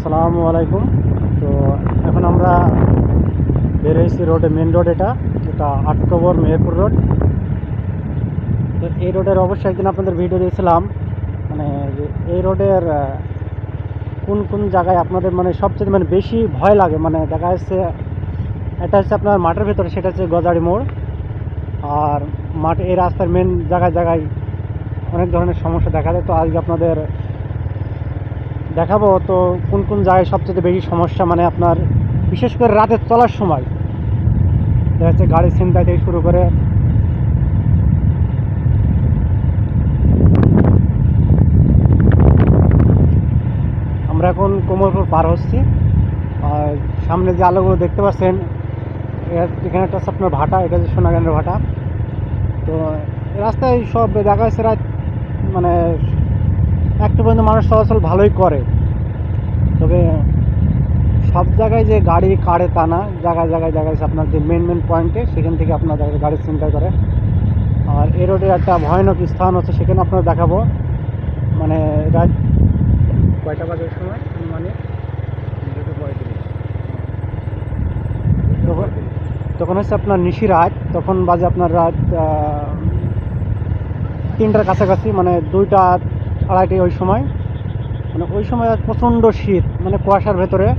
আসসালামু আলাইকুম। তো এখন আমরা বের হয়েছি রোডে মেন রোড এটা। এটা আটকবর মেহেরপুর রোড। তো এই রোডের অবশ্যই একদিন আপনাদের ভিডিও দিয়েছিলাম। মানে এই রোডের কোন কোন জায়গায় আপনাদের মানে সবচেয়ে মানে বেশি ভয় লাগে? মানে দেখা যাচ্ছে, এটা হচ্ছে আপনার মাঠের ভেতরে, সেটা হচ্ছে গজারি মোড়। আর মাঠ, এই রাস্তার মেন জায়গায় জায়গায় অনেক ধরনের সমস্যা দেখা যায়। তো আজকে আপনাদের দেখাবো তো কোন কোন জায়গায় সবচেয়ে বেশি সমস্যা মানে আপনার বিশেষ করে রাতে চলার সময়। দেখা যাচ্ছে গাড়ি ছিনতাই থেকে শুরু করে আমরা এখন কোমরপুর পার হচ্ছি। আর সামনে যে আলোগুলো দেখতে পাচ্ছেন এখানে একটা হচ্ছে আপনার ভাটা, এটা হচ্ছে সোনাগানের ভাটা। তো রাস্তায় সব দেখা যাচ্ছে রাত মানে একটু পর্যন্ত মানুষ চলাচল ভালোই করে। তবে সব জায়গায় যে গাড়ি কাড়ে তা না, জায়গায় জায়গায় জায়গায় আপনার যে মেন মেন পয়েন্টে সেখান থেকে আপনার যায় গাড়ি চিন্তাই করে। আর এ রোডের একটা ভয়ানক স্থান হচ্ছে, সেখানে আপনার দেখাবো। মানে রাত কয়টা বাজার সময়? মানে? তখন হচ্ছে আপনার নিশি রাত, তখন বাজে আপনার রাত তিনটার কাছাকাছি মানে দুইটা আড়াইটে ওই সময়। মানে ওই সময় প্রচণ্ড শীত মানে কুয়াশার ভেতরে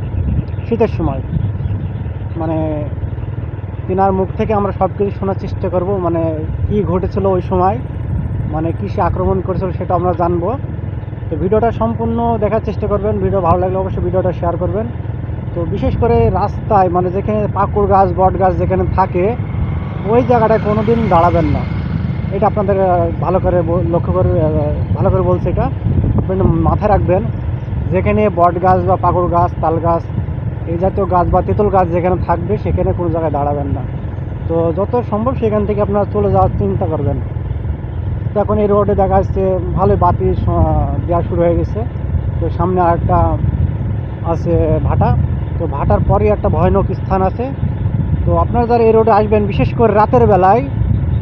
শীতের সময়। মানে তিনার মুখ থেকে আমরা সব কিছু শোনার চেষ্টা করব মানে কি ঘটেছিল ওই সময় মানে কিসে আক্রমণ করেছিল সেটা আমরা জানব। তো ভিডিওটা সম্পূর্ণ দেখার চেষ্টা করবেন, ভিডিও ভালো লাগলে অবশ্যই ভিডিওটা শেয়ার করবেন। তো বিশেষ করে রাস্তায় মানে যেখানে পাকুড় গাছ, বট গাছ যেখানে থাকে, ওই জায়গাটায় কোনো দিন দাঁড়াবেন না। এটা আপনাদের ভালো করে লক্ষ্য করে ভালো করে বলছে এটা। আপনি মাথায় রাখবেন, যেখানে বট গাছ বা পাকুড় গাছ, তাল গাছ, এই জাতীয় গাছ বা তেঁতুল গাছ যেখানে থাকবে, সেখানে কোনো জায়গায় দাঁড়াবেন না। তো যত সম্ভব সেখান থেকে আপনারা চলে যাওয়ার চিন্তা করবেন। তো এখন এই রোডে দেখা যাচ্ছে ভালোই বাতি দেওয়া শুরু হয়ে গেছে। তো সামনে আরেকটা আছে ভাটা। তো ভাটার পরেই একটা ভয়ানক স্থান আছে। তো আপনারা যারা এই রোডে আসবেন, বিশেষ করে রাতের বেলায়,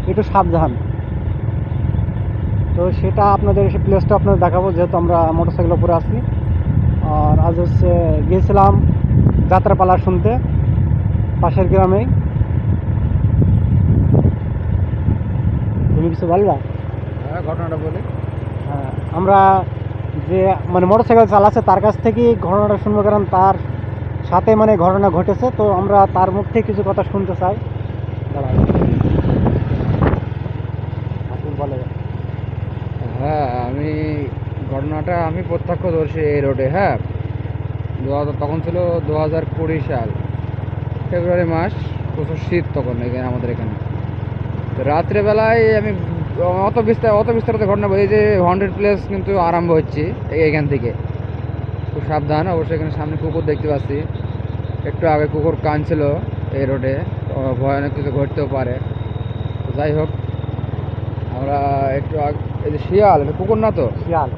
একটু সাবধান। তো সেটা আপনাদের সে প্লেসটা আপনাদের দেখাবো যেহেতু আমরা মোটরসাইকেল উপরে আছি। আর আজ হচ্ছে গিয়েছিলাম যাত্রাপালা শুনতে পাশের গ্রামেই। তুমি কিছু বলবা? হ্যাঁ ঘটনাটা বলি। হ্যাঁ আমরা যে মানে মোটরসাইকেল চালাচ্ছে তার কাছ থেকেই ঘটনাটা শুনব কারণ তার সাথে মানে ঘটনা ঘটেছে তো আমরা তার মুখ থেকে কিছু কথা শুনতে চাই দাঁড়াও। আপনি বলে হ্যাঁ আমি, ঘটনাটা আমি প্রত্যক্ষ প্রত্যক্ষদর্শী এই রোডে হ্যাঁ? দু হাজার তখন ছিল দু হাজার কুড়ি সাল, ফেব্রুয়ারি মাস, প্রচুর শীত তখন এখানে, আমাদের এখানে। রাত্রেবেলায় আমি, অত বিস্তার, অত বিস্তারিত ঘটনা বলি যে হন্ড্রেড প্লেস কিন্তু আরম্ভ হচ্ছে এইখান থেকে। খুব সাবধান, অবশ্যই এখানে সামনে কুকুর দেখতে পাচ্ছি। একটু আগে কুকুর কানছিল এই রোডে ভয়ানক কিছু ঘটতেও পারে। যাই হোক আমরা একটু আগ- এই যে শিয়াল এটা কুকুর না তো? শিয়াল।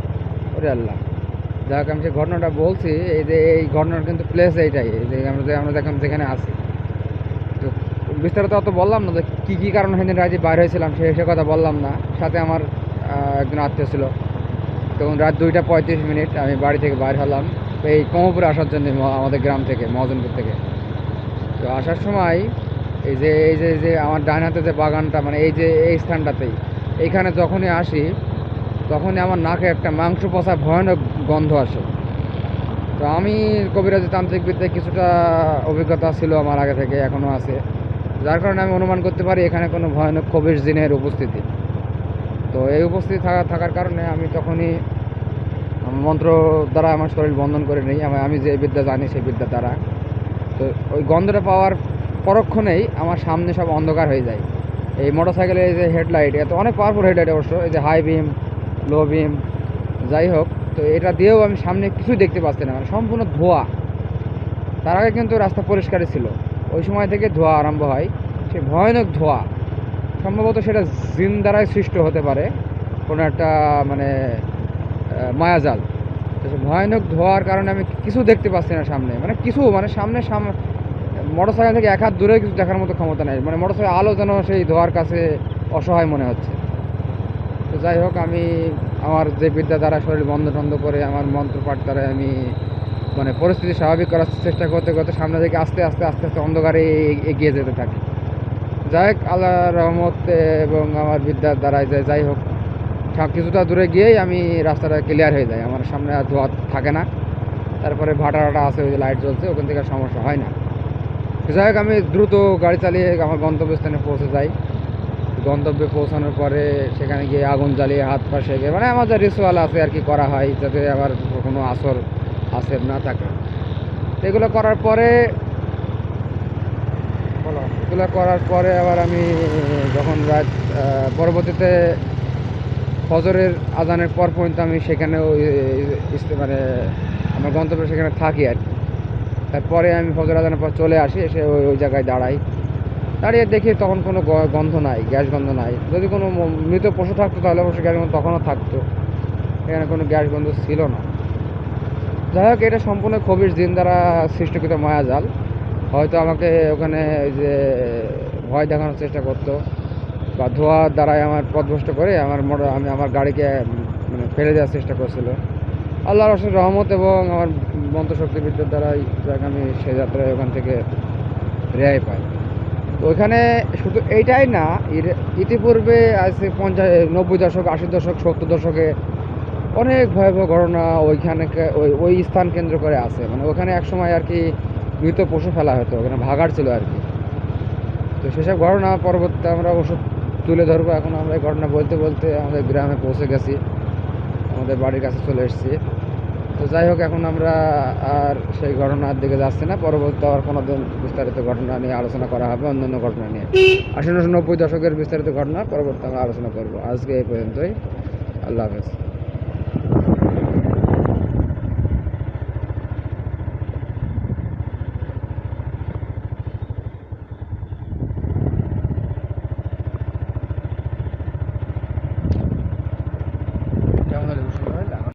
ওরে আল্লাহ। যাক আমি যে ঘটনাটা বলছি এই যে এই ঘটনার কিন্তু প্লেস এইটাই এই যে আমরা যে আমরা দেখলাম যেখানে আছি। তো বিস্তারিত অত বললাম না যে কী কী কারণে সেদিন রাতে বাইর হয়েছিলাম সে সে কথা বললাম না। সাথে আমার একজন আত্মীয় ছিল। তখন রাত দুইটা পঁয়ত্রিশ মিনিট আমি বাড়ি থেকে বাইর হলাম। এই কমপুরে আসার জন্য আমাদের গ্রাম থেকে মহাজনপুর থেকে। তো আসার সময় এই যে এই যে এই যে আমার ডান হাতে যে বাগানটা মানে এই যে এই স্থানটাতেই এইখানে যখনই আসি, তখনই আমার নাকে একটা মাংস পচা ভয়ানক গন্ধ আসে। তো আমি কবিরাজি তান্ত্রিক বিদ্যায় কিছুটা অভিজ্ঞতা ছিল আমার আগে থেকে এখনও আছে। যার কারণে আমি অনুমান করতে পারি এখানে কোনো ভয়ানক কবির জিনের উপস্থিতি। তো এই উপস্থিতি থাকা, থাকার কারণে আমি তখনই মন্ত্র দ্বারা আমার শরীর বন্ধন করে নিই। আমি যে বিদ্যা জানি সেই বিদ্যা দ্বারা। তো ওই গন্ধটা পাওয়ার পরক্ষণেই আমার সামনে সব অন্ধকার হয়ে যায়। এই মোটরসাইকেলের এই যে হেডলাইট এত অনেক পাওয়ারফুল হেডলাইট অবশ্য, এই যে হাই বিম লো বিম যাই হোক, তো এটা দিয়েও আমি সামনে কিছুই দেখতে পাচ্ছি না মানে সম্পূর্ণ ধোয়া। তার আগে কিন্তু রাস্তা পরিষ্কারই ছিল। ওই সময় থেকে ধোয়া আরম্ভ হয়, সে ভয়ানক ধোয়া। সম্ভবত সেটা জিন দ্বারাই সৃষ্ট হতে পারে, কোনো একটা মানে মায়াজাল। ভয়ানক ধোয়ার কারণে আমি কিছু দেখতে পাচ্ছি না সামনে মানে কিছু মানে সামনে সাম মোটর সাইকেল থেকে এক হাত দূরে কিছু দেখার মতো ক্ষমতা নেই। মানে মোটর সাইকেল আলো যেন সেই ধোয়ার কাছে অসহায় মনে হচ্ছে। তো যাই হোক, আমি আমার যে বিদ্যা দ্বারা শরীর বন্ধ টন্ধ করে আমার মন্ত্রপাঠ দ্বারা আমি মানে পরিস্থিতি স্বাভাবিক করার চেষ্টা করতে করতে সামনে থেকে আস্তে আস্তে আস্তে আস্তে অন্ধকারে এগিয়ে যেতে থাকি। যাই হোক আল্লাহ রহমত এবং আমার বিদ্যার দ্বারাই যাই যাই হোক কিছুটা দূরে গিয়েই আমি রাস্তাটা ক্লিয়ার হয়ে যায়। আমার সামনে আর ধোয়া থাকে না। তারপরে ভাটা আছে, ওই যে লাইট জ্বলছে, ওখান থেকে সমস্যা হয় না। যাই হোক আমি দ্রুত গাড়ি চালিয়ে আমার গন্তব্যস্থানে পৌঁছে যাই। গন্তব্যে পৌঁছানোর পরে সেখানে গিয়ে আগুন জ্বালিয়ে হাত পা সেকে মানে আমাদের রিচুয়াল আছে আর কি করা হয়, যাতে আবার কোনো আসর আসর না থাকে। এগুলো করার পরে এগুলো করার পরে আবার আমি যখন রাত পরবর্তীতে ফজরের আজানের পর পর্যন্ত আমি সেখানে ওই মানে আমার গন্তব্যে সেখানে থাকি আর কি। তারপরে আমি ফজর আজানের পর চলে আসি, এসে ওই ওই জায়গায় দাঁড়াই। দাঁড়িয়ে দেখি তখন কোনো গন্ধ নাই, গ্যাস গন্ধ নাই। যদি কোনো মৃত পশু থাকতো তাহলে অবশ্যই গ্যাস গন্ধ তখনও থাকতো। এখানে কোনো গ্যাস গন্ধ ছিল না। যাই হোক, এটা সম্পূর্ণ কবির জিন দ্বারা সৃষ্টিকৃত মায়াজাল। হয়তো আমাকে ওখানে ওই যে ভয় দেখানোর চেষ্টা করতো বা ধোয়ার দ্বারাই আমার পথভ্রষ্ট করে আমার মোটর আমি আমার গাড়িকে মানে ফেলে দেওয়ার চেষ্টা করছিল। আল্লাহর অশেষ রহমত এবং আমার মন্ত্রশক্তি বিদ্যার দ্বারাই যাক আমি সে যাত্রায় ওখান থেকে রেহাই পাই তো ওইখানে শুধু এইটাই না ইতিপূর্বে আছে পঞ্চাশ নব্বই দশক, আশি দশক, সত্তর দশকে অনেক ভয়াবহ ঘটনা ওইখানে ওই ওই স্থান কেন্দ্র করে আছে। মানে ওখানে একসময় আর কি মৃত পশু ফেলা হতো, ওখানে ভাগাড় ছিল আর কি। তো সেসব ঘটনা পরবর্তীতে আমরা ওষুধ তুলে ধরবো। এখন আমরা এই ঘটনা বলতে বলতে আমাদের গ্রামে পৌঁছে গেছি। আমাদের বাড়ির কাছে চলে এসেছি। তো যাই হোক, এখন আমরা আর সেই ঘটনার দিকে যাচ্ছি না। পরবর্তী আবার কোনো দিন বিস্তারিত ঘটনা নিয়ে আলোচনা করা হবে, অন্যান্য ঘটনা নিয়ে। আঠারোশো নব্বই দশকের বিস্তারিত ঘটনা পরবর্তী আমরা আলোচনা করব। আজকে এই পর্যন্তই। আল্লাহ হাফেজ।